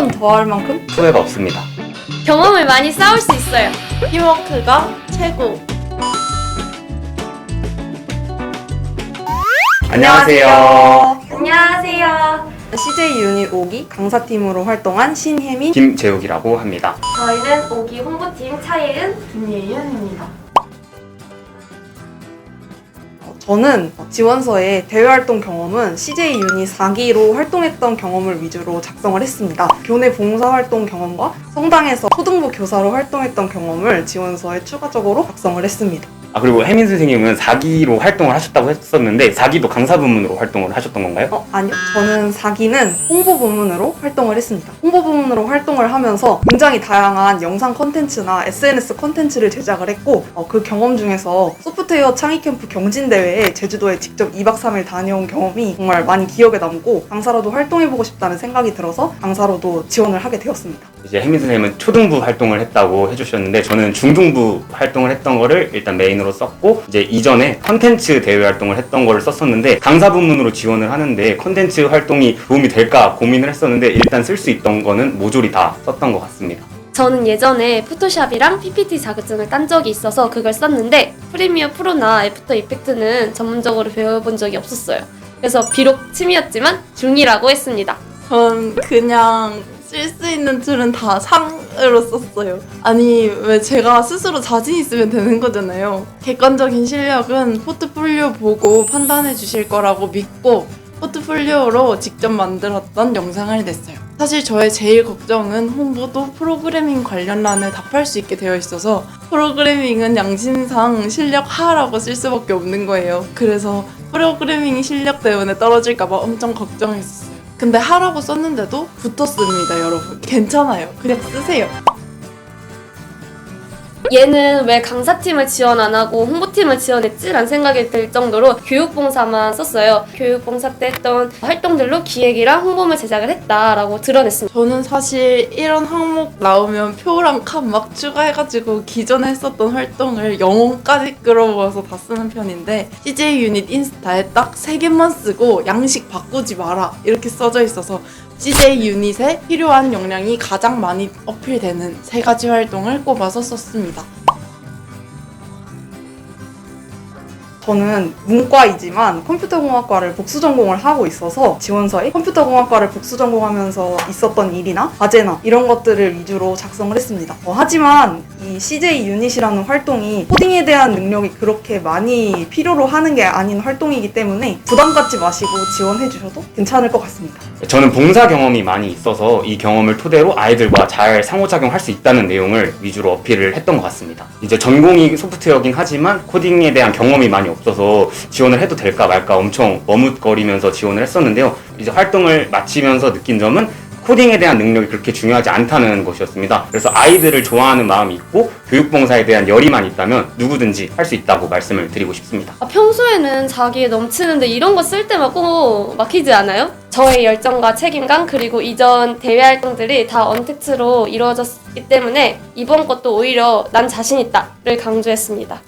번 더할 만큼 후회가 없습니다. 경험을 많이 쌓을 수 있어요. 팀워크가 최고. 안녕하세요. 안녕하세요. CJ 유닛 5기 강사팀으로 활동한 신혜미 김재욱이라고 합니다. 저희는 오기 홍보팀 차예은. 김예현입니다. 저는 지원서에 대외활동 경험은 CJ 유닛 4기로 활동했던 경험을 위주로 작성을 했습니다. 교내 봉사활동 경험과 성당에서 초등부 교사로 활동했던 경험을 지원서에 추가적으로 작성을 했습니다. 아 그리고 혜민 선생님은 4기로 활동을 하셨다고 했었는데 4기도 강사 부문으로 활동을 하셨던 건가요? 어, 아니요. 저는 4기는 홍보 부문으로 활동을 했습니다. 홍보 부문으로 활동을 하면서 굉장히 다양한 영상 콘텐츠나 SNS 콘텐츠를 제작을 했고 어, 그 경험 중에서 소프트웨어 창의 캠프 경진대회에 제주도에 직접 2박 3일 다녀온 경험이 정말 많이 기억에 남고 강사로도 활동해보고 싶다는 생각이 들어서 강사로도 지원을 하게 되었습니다. 이제 혜민 선생님은 초등부 활동을 했다고 해주셨는데 저는 중등부 활동을 했던 거를 일단 메인 으로 썼고 이제 이전에 컨텐츠 대회 활동을 했던 거를 썼었는데 강사 부문으로 지원을 하는데 컨텐츠 활동이 도움이 될까 고민을 했었는데 일단 쓸 수 있던 거는 모조리 다 썼던 것 같습니다. 저는 예전에 포토샵이랑 PPT 자격증을 딴 적이 있어서 그걸 썼는데 프리미어 프로나 애프터 이펙트는 전문적으로 배워본 적이 없었어요. 그래서 비록 취미였지만 중이라고 했습니다. 전 그냥 쓸 수 있는 줄은 다 상으로 썼어요. 아니 왜 제가 스스로 자신 있으면 되는 거잖아요. 객관적인 실력은 포트폴리오 보고 판단해 주실 거라고 믿고 포트폴리오로 직접 만들었던 영상을 냈어요. 사실 저의 제일 걱정은 홍보도 프로그래밍 관련란을 답할 수 있게 되어 있어서 프로그래밍은 양심상 실력 하라고 쓸 수밖에 없는 거예요. 그래서 프로그래밍 실력 때문에 떨어질까봐 엄청 걱정했어요. 근데 하라고 썼는데도 붙었습니다, 여러분. 괜찮아요. 그냥 쓰세요. 얘는 왜 강사팀을 지원 안 하고 홍보팀을 지원했지라는 생각이 들 정도로 교육봉사만 썼어요. 교육봉사 때 했던 활동들로 기획이랑 홍보물 제작을 했다라고 드러냈습니다. 저는 사실 이런 항목 나오면 표랑 칸 막 추가해가지고 기존에 했었던 활동을 영어까지 끌어모아서 다 쓰는 편인데 CJ 유닛 인스타에 딱 세 개만 쓰고 양식 바꾸지 마라 이렇게 써져 있어서 CJ 유닛에 필요한 역량이 가장 많이 어필되는 세 가지 활동을 꼽아서 썼습니다. 저는 문과이지만 컴퓨터공학과를 복수 전공을 하고 있어서 지원서에 컴퓨터공학과를 복수 전공하면서 있었던 일이나 과제나 이런 것들을 위주로 작성을 했습니다. 어, 하지만 이 CJ 유닛이라는 활동이 코딩에 대한 능력이 그렇게 많이 필요로 하는 게 아닌 활동이기 때문에 부담 갖지 마시고 지원해 주셔도 괜찮을 것 같습니다. 저는 봉사 경험이 많이 있어서 이 경험을 토대로 아이들과 잘 상호작용할 수 있다는 내용을 위주로 어필을 했던 것 같습니다. 이제 전공이 소프트웨어긴 하지만 코딩에 대한 경험이 많이 없어서 지원을 해도 될까 말까 엄청 머뭇거리면서 지원을 했었는데요. 이제 활동을 마치면서 느낀 점은 코딩에 대한 능력이 그렇게 중요하지 않다는 것이었습니다. 그래서 아이들을 좋아하는 마음이 있고 교육봉사에 대한 열의만 있다면 누구든지 할 수 있다고 말씀을 드리고 싶습니다. 아, 평소에는 자기에 넘치는데 이런 거 쓸 때만 꼭 막히지 않아요? 저의 열정과 책임감 그리고 이전 대외 활동들이 다 언택트로 이루어졌기 때문에 이번 것도 오히려 난 자신 있다를 강조했습니다.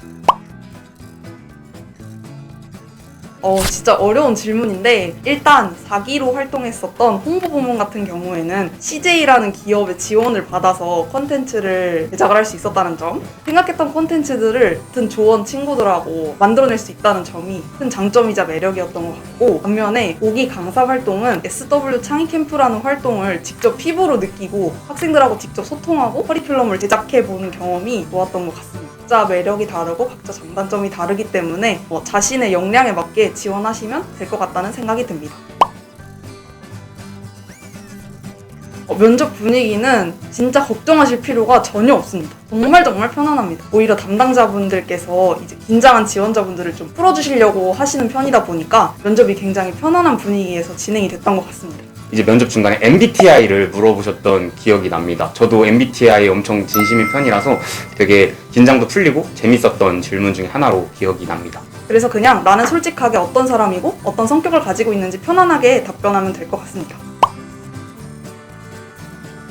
어, 진짜 어려운 질문인데 일단 4기로 활동했었던 홍보 부문 같은 경우에는 CJ라는 기업의 지원을 받아서 컨텐츠를 제작을 할 수 있었다는 점 생각했던 컨텐츠들을 같은 조원 친구들하고 만들어낼 수 있다는 점이 큰 장점이자 매력이었던 것 같고 반면에 5기 강사 활동은 SW 창의 캠프라는 활동을 직접 피부로 느끼고 학생들하고 직접 소통하고 커리큘럼을 제작해보는 경험이 좋았던 것 같습니다. 각자 매력이 다르고 각자 장단점이 다르기 때문에 어, 자신의 역량에 맞게 지원하시면 될 것 같다는 생각이 듭니다. 어, 면접 분위기는 진짜 걱정하실 필요가 전혀 없습니다. 정말 정말 편안합니다. 오히려 담당자분들께서 이제 긴장한 지원자분들을 좀 풀어주시려고 하시는 편이다 보니까 면접이 굉장히 편안한 분위기에서 진행이 됐던 것 같습니다. 이제 면접 중간에 MBTI를 물어보셨던 기억이 납니다. 저도 MBTI에 엄청 진심인 편이라서 되게 긴장도 풀리고 재밌었던 질문 중에 하나로 기억이 납니다. 그래서 그냥 나는 솔직하게 어떤 사람이고 어떤 성격을 가지고 있는지 편안하게 답변하면 될 것 같습니다.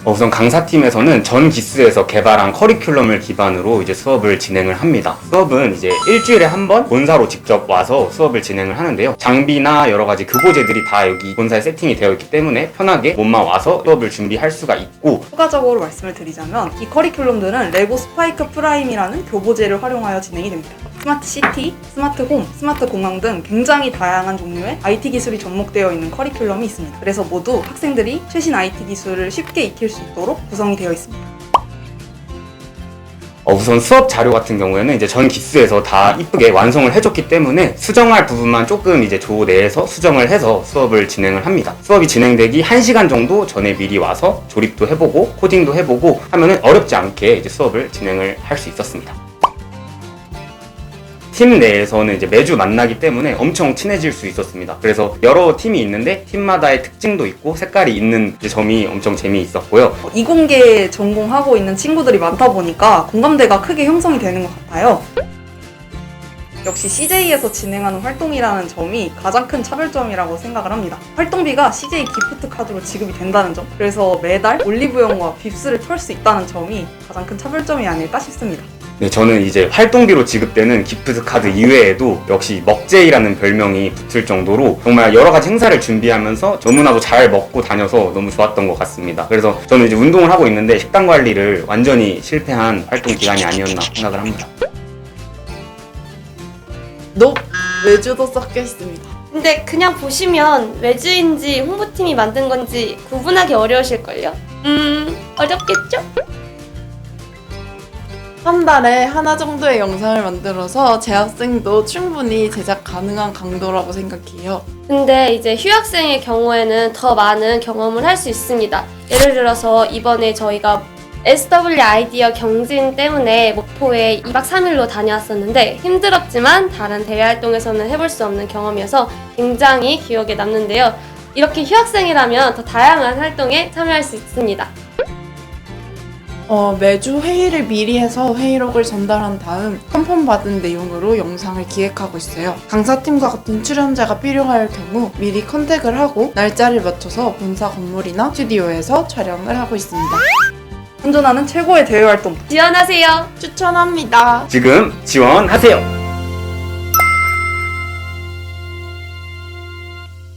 어, 우선 강사팀에서는 전 기수에서 개발한 커리큘럼을 기반으로 이제 수업을 진행을 합니다. 수업은 이제 일주일에 한 번 본사로 직접 와서 수업을 진행을 하는데요. 장비나 여러 가지 교보제들이 다 여기 본사에 세팅이 되어 있기 때문에 편하게 몸만 와서 수업을 준비할 수가 있고 추가적으로 말씀을 드리자면 이 커리큘럼들은 레고 스파이크 프라임이라는 교보제를 활용하여 진행이 됩니다. 스마트 시티, 스마트 홈, 스마트 공항 등 굉장히 다양한 종류의 IT 기술이 접목되어 있는 커리큘럼이 있습니다. 그래서 모두 학생들이 최신 IT 기술을 쉽게 익힐 수 있도록 구성이 되어 있습니다. 어, 우선 수업 자료 같은 경우에는 이제 전 기수에서 다 이쁘게 완성을 해줬기 때문에 수정할 부분만 조금 이제 조 내에서 수정을 해서 수업을 진행을 합니다. 수업이 진행되기 1시간 정도 전에 미리 와서 조립도 해보고 코딩도 해보고 하면은 어렵지 않게 이제 수업을 진행을 할 수 있었습니다. 팀 내에서는 이제 매주 만나기 때문에 엄청 친해질 수 있었습니다. 그래서 여러 팀이 있는데 팀마다의 특징도 있고 색깔이 있는 점이 엄청 재미있었고요. 어, 이공계 전공하고 있는 친구들이 많다 보니까 공감대가 크게 형성이 되는 것 같아요. 역시 CJ에서 진행하는 활동이라는 점이 가장 큰 차별점이라고 생각을 합니다. 활동비가 CJ 기프트 카드로 지급이 된다는 점, 그래서 매달 올리브영과 빕스를 털 수 있다는 점이 가장 큰 차별점이 아닐까 싶습니다. 네, 저는 이제 활동비로 지급되는 기프트 카드 이외에도 역시 먹제이라는 별명이 붙을 정도로 정말 여러 가지 행사를 준비하면서 너무나도 잘 먹고 다녀서 너무 좋았던 것 같습니다. 그래서 저는 이제 운동을 하고 있는데 식단 관리를 완전히 실패한 활동 기간이 아니었나 생각을 합니다. 높 외주도 섞여 있습니다. 근데 그냥 보시면 외주인지 홍보팀이 만든 건지 구분하기 어려우실걸요? 음, 어렵겠죠? 한 달에 하나 정도의 영상을 만들어서 재학생도 충분히 제작 가능한 강도라고 생각해요. 근데 이제 휴학생의 경우에는 더 많은 경험을 할 수 있습니다. 예를 들어서 이번에 저희가 SW 아이디어 경진 때문에 목포에 2박 3일로 다녀왔었는데 힘들었지만 다른 대외 활동에서는 해볼 수 없는 경험이어서 굉장히 기억에 남는데요. 이렇게 휴학생이라면 더 다양한 활동에 참여할 수 있습니다. 어, 매주 회의를 미리 해서 회의록을 전달한 다음 컨펌 받은 내용으로 영상을 기획하고 있어요. 강사팀과 같은 출연자가 필요할 경우 미리 컨택을 하고 날짜를 맞춰서 본사 건물이나 스튜디오에서 촬영을 하고 있습니다. 혼전하는 최고의 대외 활동 지원하세요. 추천합니다. 지금 지원하세요!